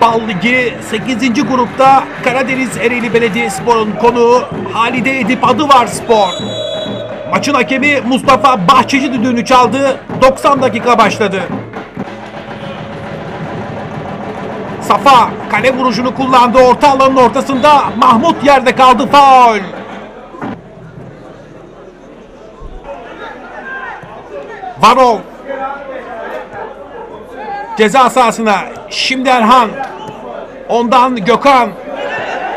Bal Ligi 8. grupta Karadeniz Ereğli Belediyespor'un konuğu Halide Edip Adıvar Spor. Maçın hakemi Mustafa Bahçeci düdüğünü çaldı. 90 dakika başladı. Safa kale vuruşunu kullandı. Orta alanın ortasında Mahmut yerde kaldı. Faul. Varol. Ceza sahasına. Şimdi Erhan. Ondan Gökhan.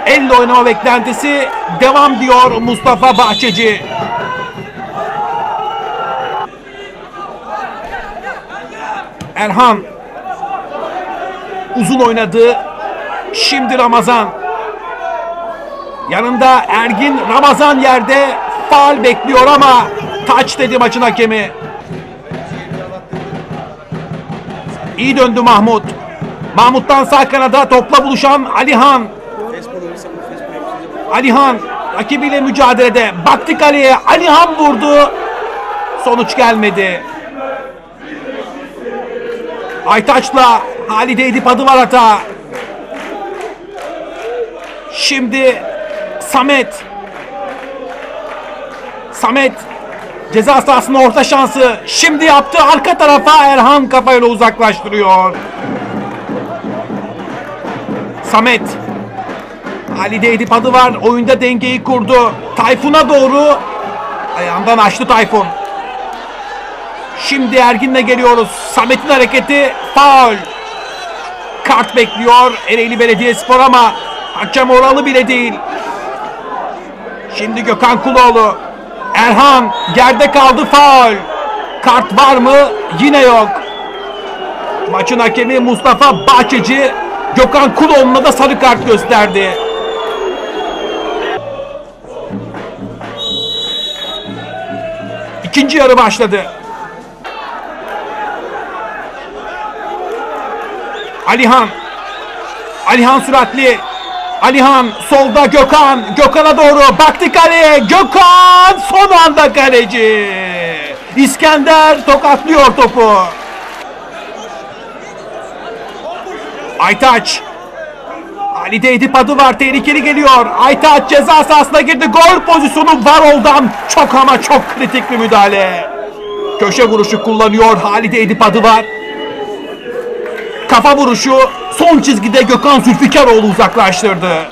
Elle oynama beklentisi devam diyor Mustafa Bahçeci. Erhan uzun oynadı. Şimdi Ramazan. Yanında Ergin Ramazan yerde faal bekliyor ama taç dedi maçın hakemi. İyi döndü Mahmut. Mahmut'tan sağ kanada topla buluşan Alihan. Alihan rakibiyle mücadelede. Baktı kaleye. Alihan vurdu. Sonuç gelmedi. Aytaç'la Halide Edip adı var hata. Şimdi Samet. Samet ceza sahasında orta şansı. Şimdi yaptı arka tarafa Erhan kafayla uzaklaştırıyor. Samet. Halide Edip adı var. Oyunda dengeyi kurdu. Tayfun'a doğru ayağından açtı Tayfun. Şimdi Ergin'le geliyoruz. Samet'in hareketi faul. Kart bekliyor Ereğli Belediyespor ama hakem oralı bile değil. Şimdi Gökhan Kuloğlu. Erhan yerde kaldı faul. Kart var mı? Yine yok. Maçın hakemi Mustafa Bahçeci Gökhan Kuloğlu'na da sarı kart gösterdi. İkinci yarı başladı. Alihan. Alihan süratli. Alihan solda Gökhan. Gökhan'a doğru baktı kaleye. Gökhan son anda kaleci. İskender tokatlıyor topu. Aytaç. Ali'de Edip adı var. Tehlikeli geliyor. Aytaç ceza sahasına girdi. Gol pozisyonu Varol'dan. Çok ama çok kritik bir müdahale. Köşe vuruşu kullanıyor. Halide Edip adı var. Kafa vuruşu son çizgide Gökhan Zülfikaroğlu uzaklaştırdı.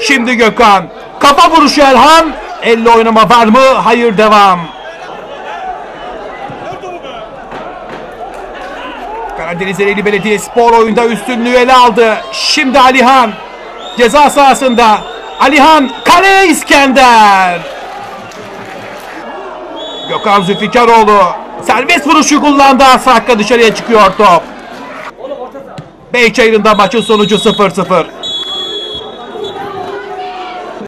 Şimdi Gökhan. Kafa vuruşu Erhan. Elle oynama var mı? Hayır devam. Karadeniz Ereğli Belediyespor oyunda üstünlüğü ele aldı. Şimdi Alihan. Ceza sahasında. Alihan kaleye İskender. Gökhan Zülfikaroğlu. Serbest vuruşu kullandı. Asrakka dışarıya çıkıyor top. Beyçayır'ında maçın sonucu 0-0.